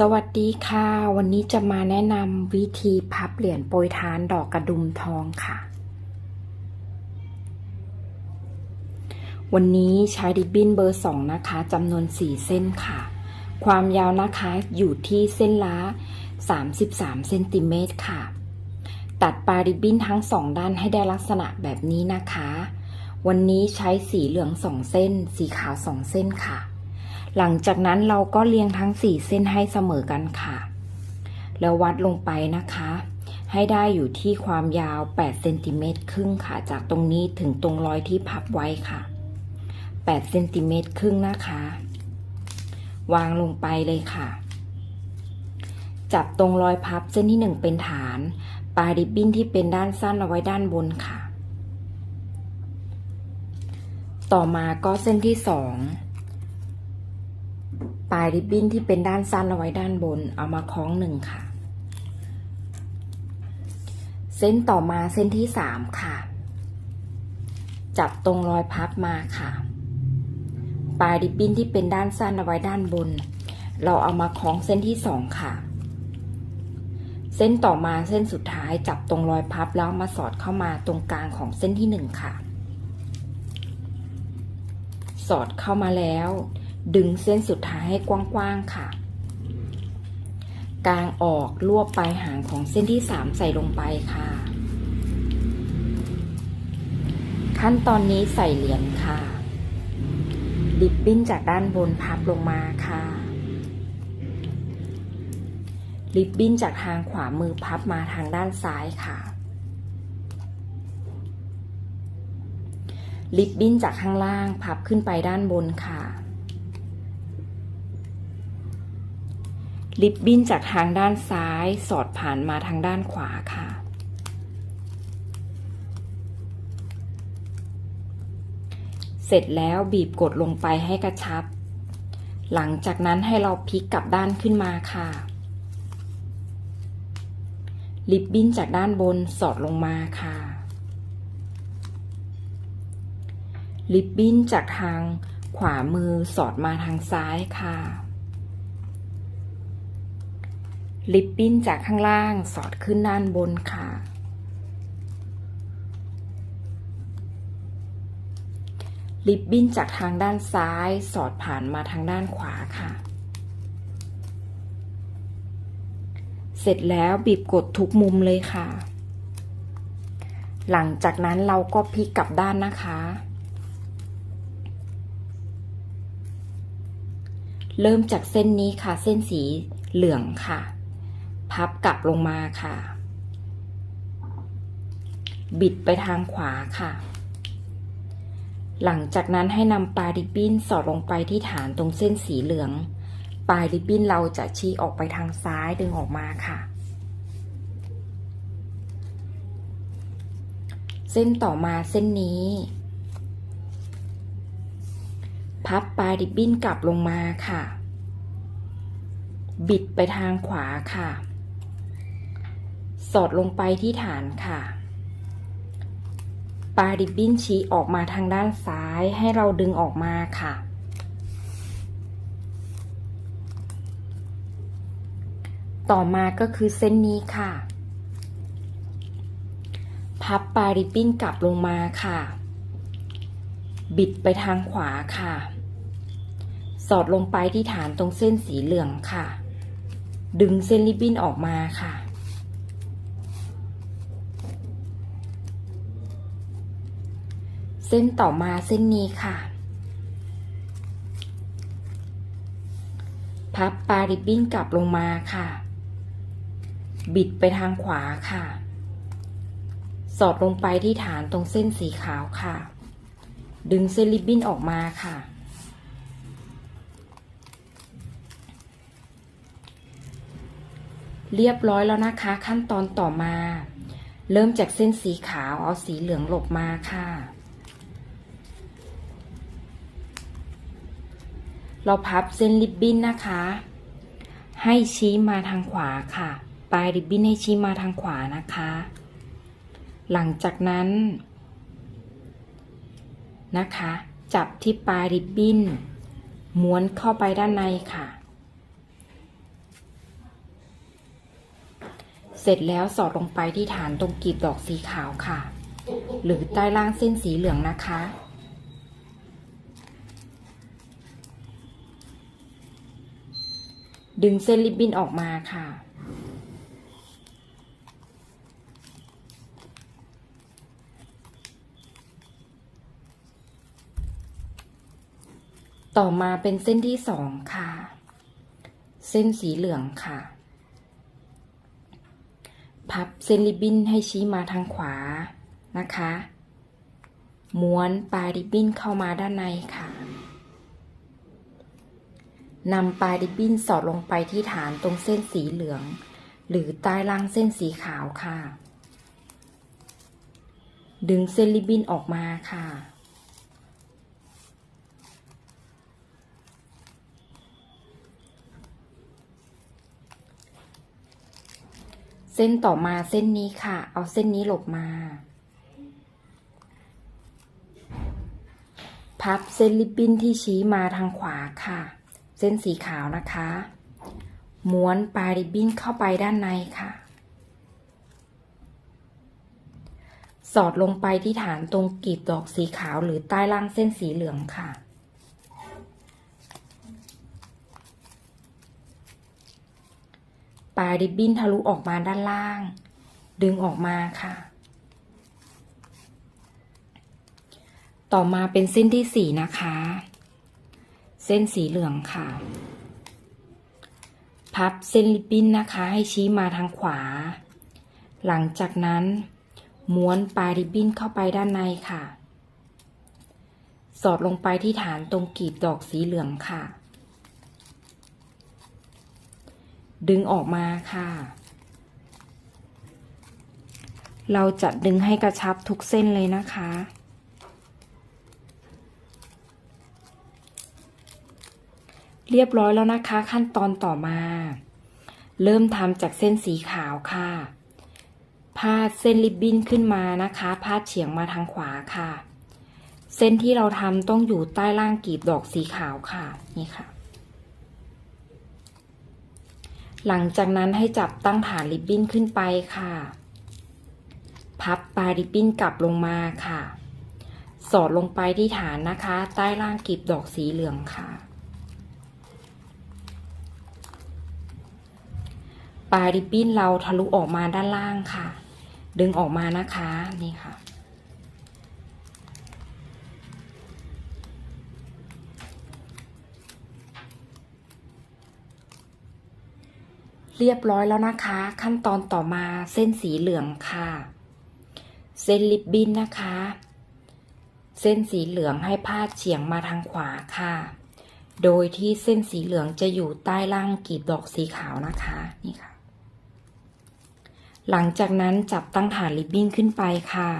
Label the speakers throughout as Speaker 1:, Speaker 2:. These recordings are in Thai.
Speaker 1: สวัสดีค่ะ วันนี้จะมาแนะนำวิธีพับเหรียญโปรยทานดอกกระดุมทองค่ะ วันนี้ใช้ริบบิ้นเบอร์สองนะคะจำนวน4เส้นค่ะ ความยาวนะคะอยู่ที่เส้นละ33เซนติเมตรค่ะ ตัดปลายริบบิ้นทั้งสองด้านให้ได้ลักษณะแบบนี้นะคะ วันนี้ใช้สีเหลืองสองเส้น สีขาวสองเส้นค่ะ หลังจากนั้นเราก็เรียงทั้ง 4 เส้นให้เสมอกันค่ะ แล้ววัดลงไปนะคะ ให้ได้อยู่ที่ความยาว8เซนติเมตรครึ่งค่ะ จากตรงนี้ถึงตรงรอยที่พับไว้ค่ะ8เซนติเมตรครึ่งนะคะ วางลงไปเลยค่ะ จับตรงรอยพับเส้นที่ 1 เป็นฐาน ปลายริบบิ้นที่เป็นด้านสั้นเอาไว้ด้านบนค่ะ ต่อมาก็เส้นที่ 2 ลายริบบิ้นที่เป็นด้านสั้นเอาไว้ด้านบน เอามาคล้องหนึ่งค่ะ เส้นต่อมาเส้นที่สามค่ะ จับตรงรอยพับมาค่ะ ปลายริบบิ้นที่เป็นด้านสั้นเอาไว้ด้านบน เราเอามาคล้องเส้นที่สองค่ะ เส้นต่อมาเส้นสุดท้ายจับตรงรอยพับแล้วมาสอดเข้ามาตรงกลางของเส้นที่หนึ่งค่ะ สอดเข้ามาแล้ว ดึงเส้นสุดท้ายให้กว้างๆค่ะ กางออกรวบปลายหางของเส้นที่ 3 ใส่ลงไปค่ะ ขั้นตอนนี้ใส่เหรียญค่ะ ดิบบิ้นจากด้านบนพับลงมาค่ะริบบิ้นจากทางขวามือพับมาทางด้านซ้ายค่ะ ริบบิ้นจากข้างล่างพับขึ้นไปด้านบนค่ะ ริบบิ้นจากทางด้านซ้ายสอดผ่านมาทางด้านขวาค่ะ เสร็จแล้วบีบกดลงไปให้กระชับ หลังจากนั้นให้เราพลิกกลับด้านขึ้นมาค่ะริบบิ้นจากด้านบนสอดลงมาค่ะริบบิ้นจากทางขวามือสอดมาทางซ้ายค่ะ ริบบิ้นจากข้างล่างสอดขึ้นด้านบนค่ะริบบิ้นจากทางด้านซ้ายสอดผ่านมาทางด้านขวาค่ะ เสร็จแล้วบีบกดทุกมุมเลยค่ะ หลังจากนั้นเราก็พลิกกลับด้านนะคะ เริ่มจากเส้นนี้ค่ะ เส้นสีเหลืองค่ะ พับกลับลงมาค่ะ บิดไปทางขวาค่ะ หลังจากนั้นให้นำปลายริบบิ้นสอดลงไปที่ฐานตรงเส้นสีเหลือง ปลายริบบิ้นเราจะชี้ออกไปทางซ้ายดึงออกมาค่ะ เส้นต่อมาเส้นนี้ พับปลายริบบิ้นกลับลงมาค่ะบิดไปทางขวาค่ะ สอดลงไปที่ฐานค่ะ ปลายริบบิ้นชี้ออกมาทางด้านซ้ายให้เราดึงออกมาค่ะ ต่อมาก็คือเส้นนี้ค่ะ พับปลายริบบิ้นกลับลงมาค่ะ บิดไปทางขวาค่ะ สอดลงไปที่ฐานตรงเส้นสีเหลืองค่ะ ดึงเส้นริบบิ้นออกมาค่ะ เส้นต่อมาเส้นนี้ค่ะ พับปลาริบบิ้นกลับลงมาค่ะ บิดไปทางขวาค่ะ สอดลงไปที่ฐานตรงเส้นสีขาวค่ะ ดึงเส้นริบบิ้นออกมาค่ะเรียบร้อยแล้วนะคะ ขั้นตอนต่อมา เริ่มจากเส้นสีขาวเอาสีเหลืองหลบมาค่ะ เราพับเส้นริบบิ้นนะคะ ให้ชี้มาทางขวาค่ะ ปลายริบบิ้นให้ชี้มาทางขวานะคะ หลังจากนั้น นะคะ จับที่ปลายริบบิ้นม้วนเข้าไปด้านในค่ะ เสร็จแล้วสอดลงไปที่ฐานตรงกลีบดอกสีขาวค่ะ หรือใต้ล่างเส้นสีเหลืองนะคะ ดึงเส้นริบบิ้นออกมาค่ะ ต่อมาเป็นเส้นที่สองค่ะ เส้นสีเหลืองค่ะ พับเส้นริบบิ้นให้ชี้มาทางขวานะคะ ม้วนปลายริบบิ้นเข้ามาด้านในค่ะ นำปลายริบบิ้นสอดลงไปที่ฐานตรงเส้นสีเหลือง หรือใต้ล่างเส้นสีขาวค่ะ ดึงเส้นริบบิ้นออกมาค่ะ เส้นต่อมาเส้นนี้ค่ะ เอาเส้นนี้หลบมาพับเส้นริบบิ้นที่ชี้มาทางขวาค่ะ เส้นสีขาวนะคะ ม้วนปลายริบบิ้นเข้าไปด้านในค่ะ สอดลงไปที่ฐานตรงกลีบดอกสีขาวหรือใต้ล่างเส้นสีเหลืองค่ะปลายริบบิ้นทะลุออกมาด้านล่าง ดึงออกมาค่ะ ต่อมาเป็นเส้นที่สี่นะคะ เส้นสีเหลืองค่ะ พับเส้นริบบิ้นนะคะ ให้ชี้มาทางขวา หลังจากนั้นม้วนปลายริบบิ้นเข้าไปด้านในค่ะ สอดลงไปที่ฐานตรงกีบดอกสีเหลืองค่ะ ดึงออกมาค่ะ เราจะดึงให้กระชับทุกเส้นเลยนะคะ เรียบร้อยแล้วนะคะ ขั้นตอนต่อมา เริ่มทำจากเส้นสีขาวค่ะ พาดเส้นริบบิ้นขึ้นมานะคะ พาดเฉียงมาทางขวาค่ะ เส้นที่เราทำต้องอยู่ใต้ล่างกลีบดอกสีขาวค่ะ นี่ค่ะ หลังจากนั้นให้จับตั้งฐานริบบิ้นขึ้นไปค่ะ พับปลายริบบิ้นกลับลงมาค่ะ สอดลงไปที่ฐานนะคะ ใต้ล่างกลีบดอกสีเหลืองค่ะ ปลายริบบิ้นเราทะลุออกมาด้านล่างค่ะ ดึงออกมานะคะนี่ค่ะ เรียบร้อยแล้วนะคะ ขั้นตอนต่อมาเส้นสีเหลืองค่ะ เส้นริบบิ้นนะคะ เส้นสีเหลืองให้พาดเฉียงมาทางขวาค่ะโดยที่เส้นสีเหลืองจะอยู่ใต้ล่างกลีบดอกสีขาวนะคะ นี่ค่ะ หลังจากนั้นจับตั้งฐานริบบิ้นขึ้นไปค่ะ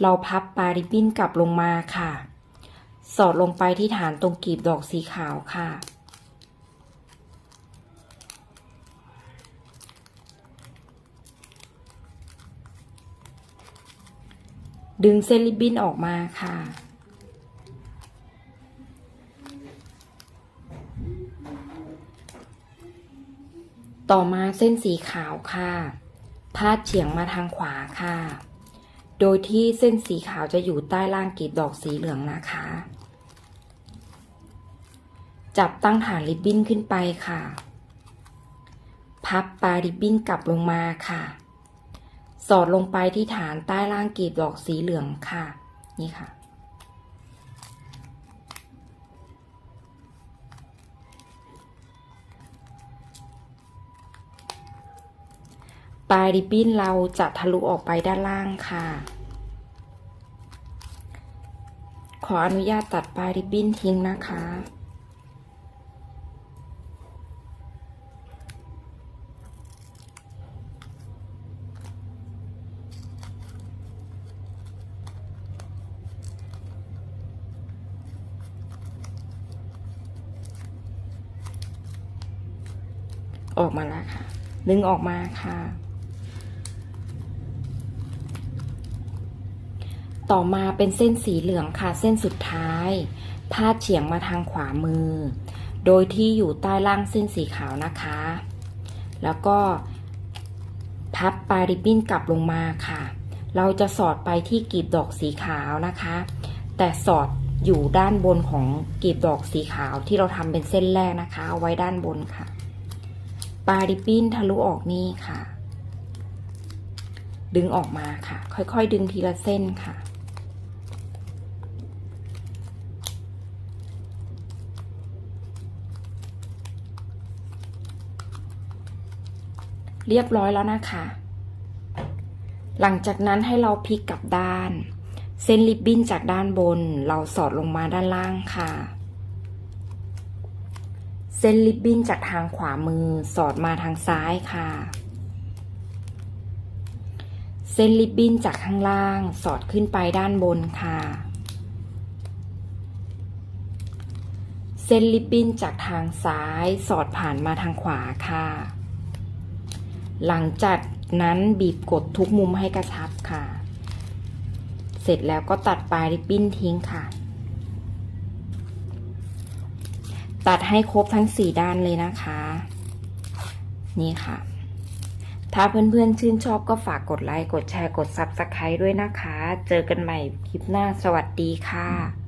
Speaker 1: เราพับปลายริบบิ้นกลับลงมาค่ะ สอดลงไปที่ฐานตรงกลีบดอกสีขาวค่ะ ดึงเส้นริบบิ้นออกมาค่ะ ต่อมาเส้นสีขาวค่ะ พาดเฉียงมาทางขวาค่ะ โดยที่เส้นสีขาวจะอยู่ใต้ล่างกลีบดอกสีเหลืองนะคะ จับตั้งฐานริบบิ้นขึ้นไปค่ะ พับปลายริบบิ้นกลับลงมาค่ะ สอดลงไปที่ฐานใต้ล่างกลีบดอกสีเหลืองค่ะ นี่ค่ะ ปลายริบบิ้นเราจะทะลุออกไปด้านล่างค่ะ ขออนุญาตตัดปลายริบบิ้นทิ้งนะคะ ออกมาแล้วค่ะ ดึงออกมาค่ะ ต่อมาเป็นเส้นสีเหลืองค่ะ เส้นสุดท้าย พาดเฉียงมาทางขวามือ โดยที่อยู่ใต้ล่างเส้นสีขาวนะคะ แล้วก็พับปลายริบบิ้นกลับลงมาค่ะ เราจะสอดไปที่กลีบดอกสีขาวนะคะ แต่สอดอยู่ด้านบนของกลีบดอกสีขาวที่เราทำเป็นเส้นแรกนะคะ เอาไว้ด้านบนค่ะ ปลายริบบิ้นทะลุออกนี่ค่ะ ดึงออกมาค่ะ ค่อยๆ ดึงทีละเส้นค่ะ เรียบร้อยแล้วนะคะ หลังจากนั้นให้เราพลิกกลับด้าน เส้นริบบิ้นจากด้านบน เราสอดลงมาด้านล่างค่ะ เส้นริบบิ้นจากทางขวามือสอดมาทางซ้ายค่ะ เส้นริบบิ้นจากข้างล่างสอดขึ้นไปด้านบนค่ะเส้นริบบิ้นจากทางซ้ายสอดผ่านมาทางขวาค่ะ หลังจากนั้นบีบกดทุกมุมให้กระชับค่ะ เสร็จแล้วก็ตัดปลายริบบิ้นทิ้งค่ะ ตัดให้ครบทั้งสี่ด้านเลยนะคะ นี่ค่ะ ถ้าเพื่อนๆชื่นชอบก็ฝากกดไลค์ กดแชร์ กด Subscribe ด้วยนะคะ เจอกันใหม่คลิปหน้า สวัสดีค่ะ